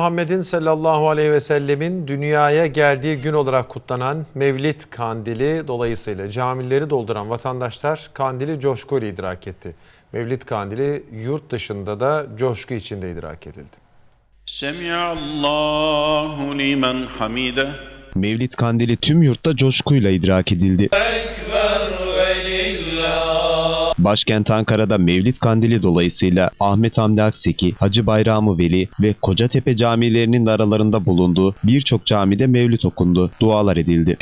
Muhammed'in sallallahu aleyhi ve sellemin dünyaya geldiği gün olarak kutlanan Mevlid Kandili dolayısıyla camileri dolduran vatandaşlar kandili coşkuyla idrak etti. Mevlid Kandili yurt dışında da coşku içinde idrak edildi. Semiallahu limen hamide. Mevlid Kandili tüm yurtta coşkuyla idrak edildi. Ekber. Başkent Ankara'da Mevlid Kandili dolayısıyla Ahmet Hamdi Akseki, Hacı Bayramı Veli ve Kocatepe camilerinin aralarında bulunduğu birçok camide mevlid okundu, dualar edildi.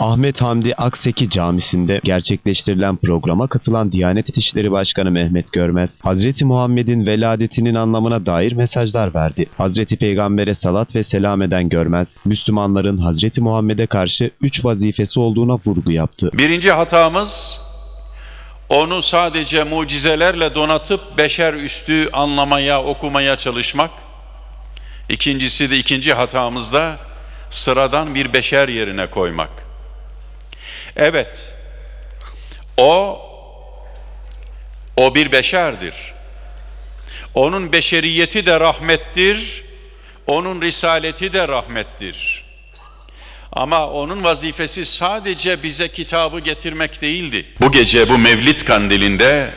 Ahmet Hamdi Akseki Camisi'nde gerçekleştirilen programa katılan Diyanet İşleri Başkanı Mehmet Görmez, Hazreti Muhammed'in veladetinin anlamına dair mesajlar verdi. Hazreti Peygamber'e salat ve selam eden Görmez, Müslümanların Hazreti Muhammed'e karşı üç vazifesi olduğuna vurgu yaptı. Birinci hatamız onu sadece mucizelerle donatıp beşer üstü anlamaya, okumaya çalışmak. İkincisi de ikinci hatamız da sıradan bir beşer yerine koymak. Evet, o o bir beşerdir. Onun beşeriyeti de rahmettir, onun risaleti de rahmettir. Ama onun vazifesi sadece bize kitabı getirmek değildi. Bu gece bu Mevlid kandilinde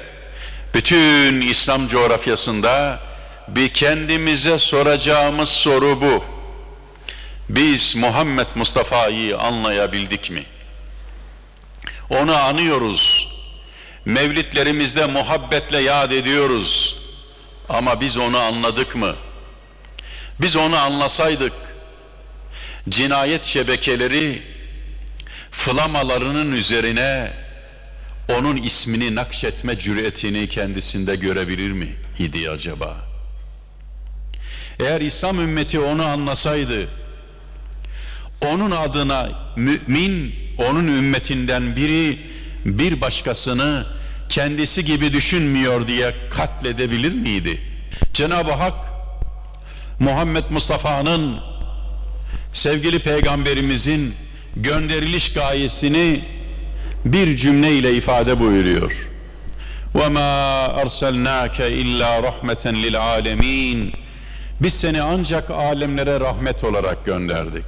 bütün İslam coğrafyasında bir kendimize soracağımız soru bu. Biz Muhammed Mustafa'yı anlayabildik mi? Onu anıyoruz. Mevlidlerimizde muhabbetle yad ediyoruz. Ama biz onu anladık mı? Biz onu anlasaydık cinayet şebekeleri flamalarının üzerine onun ismini nakşetme cüretini kendisinde görebilir mi idi acaba? Eğer İslam ümmeti onu anlasaydı, onun adına mümin, onun ümmetinden biri bir başkasını kendisi gibi düşünmüyor diye katledebilir miydi? Cenab-ı Hak Muhammed Mustafa'nın sevgili peygamberimizin gönderiliş gayesini bir cümle ile ifade buyuruyor. وَمَا أَرْسَلْنَاكَ إِلَّا رَحْمَةً لِلْعَالَمِينَ Biz seni ancak alemlere rahmet olarak gönderdik.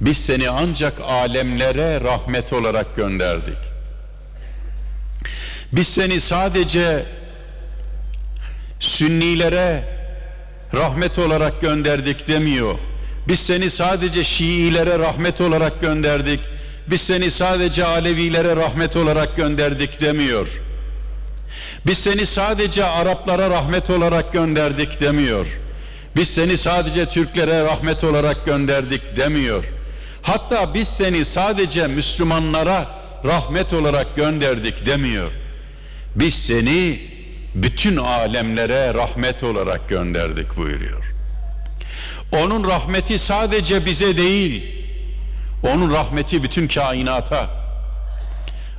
Biz seni ancak alemlere rahmet olarak gönderdik. Biz seni sadece Sünnilere rahmet olarak gönderdik demiyor. Biz seni sadece Şiilere rahmet olarak gönderdik. Biz seni sadece Alevilere rahmet olarak gönderdik demiyor. Biz seni sadece Araplara rahmet olarak gönderdik demiyor. Biz seni sadece Türklere rahmet olarak gönderdik demiyor. Hatta biz seni sadece Müslümanlara rahmet olarak gönderdik demiyor. Biz seni bütün alemlere rahmet olarak gönderdik buyuruyor. Onun rahmeti sadece bize değil, onun rahmeti bütün kainata.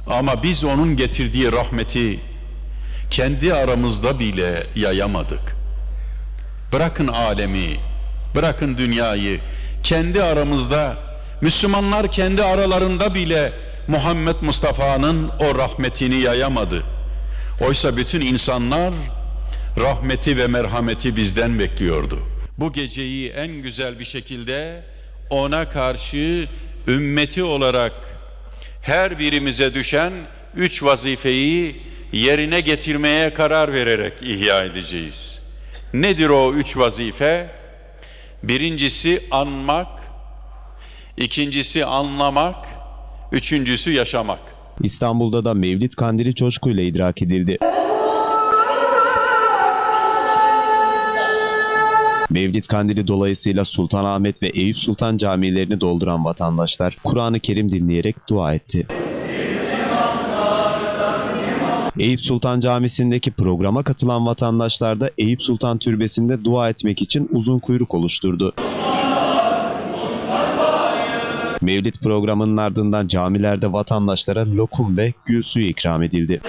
Ama biz onun getirdiği rahmeti kendi aramızda bile yayamadık. Bırakın alemi, bırakın dünyayı, kendi aramızda, Müslümanlar kendi aralarında bile Muhammed Mustafa'nın o rahmetini yayamadı. Oysa bütün insanlar rahmeti ve merhameti bizden bekliyordu. Bu geceyi en güzel bir şekilde ona karşı ümmeti olarak her birimize düşen üç vazifeyi yerine getirmeye karar vererek ihya edeceğiz. Nedir o üç vazife? Birincisi anmak, ikincisi anlamak, üçüncüsü yaşamak. İstanbul'da da Mevlid Kandili coşkuyla idrak edildi. Mevlid Kandili dolayısıyla Sultanahmet ve Eyüp Sultan camilerini dolduran vatandaşlar Kur'an-ı Kerim dinleyerek dua etti. Eyüp Sultan Camisi'ndeki programa katılan vatandaşlar da Eyüp Sultan Türbesi'nde dua etmek için uzun kuyruk oluşturdu. Mevlid programının ardından camilerde vatandaşlara lokum ve gül suyu ikram edildi.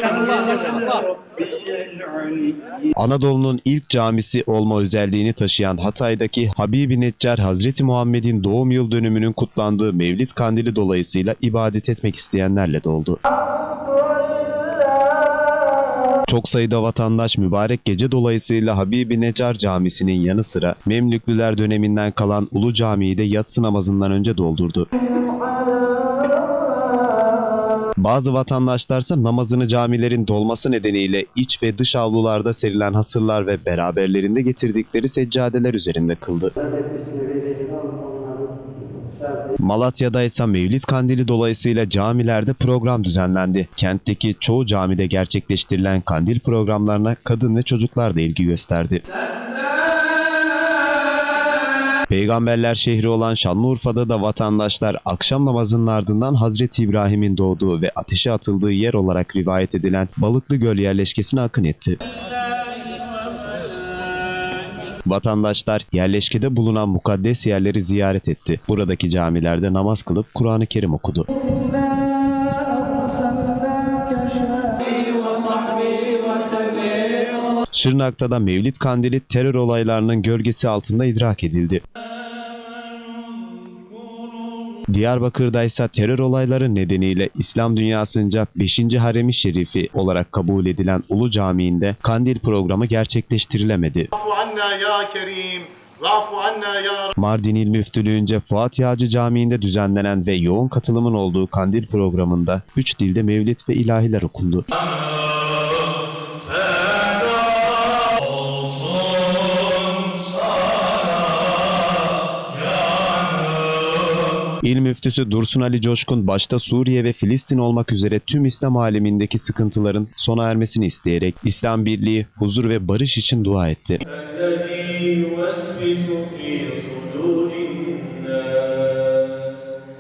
Anadolu'nun ilk camisi olma özelliğini taşıyan Hatay'daki Habibi Neccar Hazreti Muhammed'in doğum yıl dönümünün kutlandığı Mevlid Kandili dolayısıyla ibadet etmek isteyenlerle doldu. Çok sayıda vatandaş mübarek gece dolayısıyla Habibi Necar Camisi'nin yanı sıra Memlüklüler döneminden kalan Ulu Camii'yi de yatsı namazından önce doldurdu. Bazı vatandaşlarsa namazını camilerin dolması nedeniyle iç ve dış avlularda serilen hasırlar ve beraberlerinde getirdikleri seccadeler üzerinde kıldı. Malatya'da ise Mevlid Kandili dolayısıyla camilerde program düzenlendi. Kentteki çoğu camide gerçekleştirilen kandil programlarına kadın ve çocuklar da ilgi gösterdi. Peygamberler şehri olan Şanlıurfa'da da vatandaşlar akşam namazının ardından Hazreti İbrahim'in doğduğu ve ateşe atıldığı yer olarak rivayet edilen Balıklı Göl yerleşkesine akın etti. Vatandaşlar yerleşkede bulunan mukaddes yerleri ziyaret etti. Buradaki camilerde namaz kılıp Kur'an-ı Kerim okudu. Şırnak'ta da Mevlid Kandili terör olaylarının gölgesi altında idrak edildi. Diyarbakır'da ise terör olayları nedeniyle İslam dünyasınca 5. Harem-i Şerifi olarak kabul edilen Ulu Camii'nde kandil programı gerçekleştirilemedi. Mardin İl Müftülüğü'nce Fuat Yağcı Camii'nde düzenlenen ve yoğun katılımın olduğu kandil programında 3 dilde mevlit ve ilahiler okundu. İl müftüsü Dursun Ali Coşkun başta Suriye ve Filistin olmak üzere tüm İslam alemindeki sıkıntıların sona ermesini isteyerek İslam birliği, huzur ve barış için dua etti.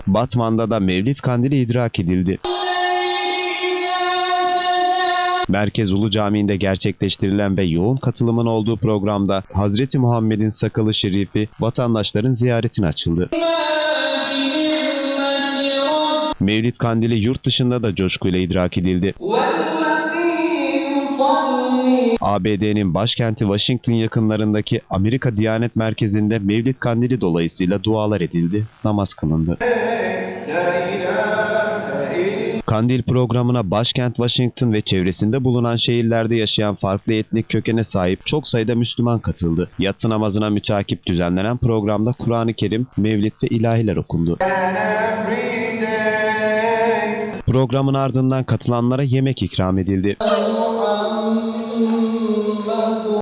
Batman'da da Mevlid Kandili idrak edildi. Merkez Ulu Camii'nde gerçekleştirilen ve yoğun katılımın olduğu programda Hazreti Muhammed'in sakalı şerifi vatandaşların ziyaretine açıldı. Mevlid Kandili yurt dışında da coşkuyla idrak edildi. ABD'nin başkenti Washington yakınlarındaki Amerika Diyanet Merkezi'nde Mevlid Kandili dolayısıyla dualar edildi, namaz kılındı. Kandil programına başkent Washington ve çevresinde bulunan şehirlerde yaşayan farklı etnik kökene sahip çok sayıda Müslüman katıldı. Yatsı namazına mütakip düzenlenen programda Kur'an-ı Kerim, Mevlid ve ilahiler okundu. Programın ardından katılanlara yemek ikram edildi.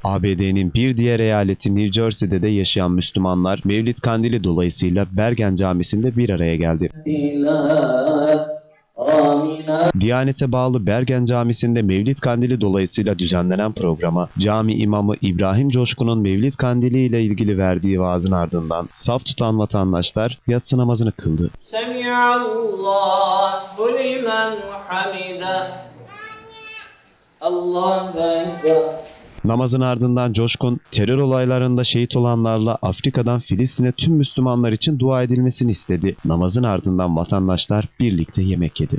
ABD'nin bir diğer eyaleti New Jersey'de de yaşayan Müslümanlar Mevlid Kandili dolayısıyla Bergen Camisi'nde bir araya geldi. Diyanete bağlı Bergen Camisi'nde Mevlid Kandili dolayısıyla düzenlenen programa cami imamı İbrahim Coşkun'un Mevlid Kandili ile ilgili verdiği vaazın ardından saf tutan vatandaşlar yatsı namazını kıldı. Allahu Namazın ardından Coşkun terör olaylarında şehit olanlarla Afrika'dan Filistin'e tüm Müslümanlar için dua edilmesini istedi. Namazın ardından vatandaşlar birlikte yemek yedi.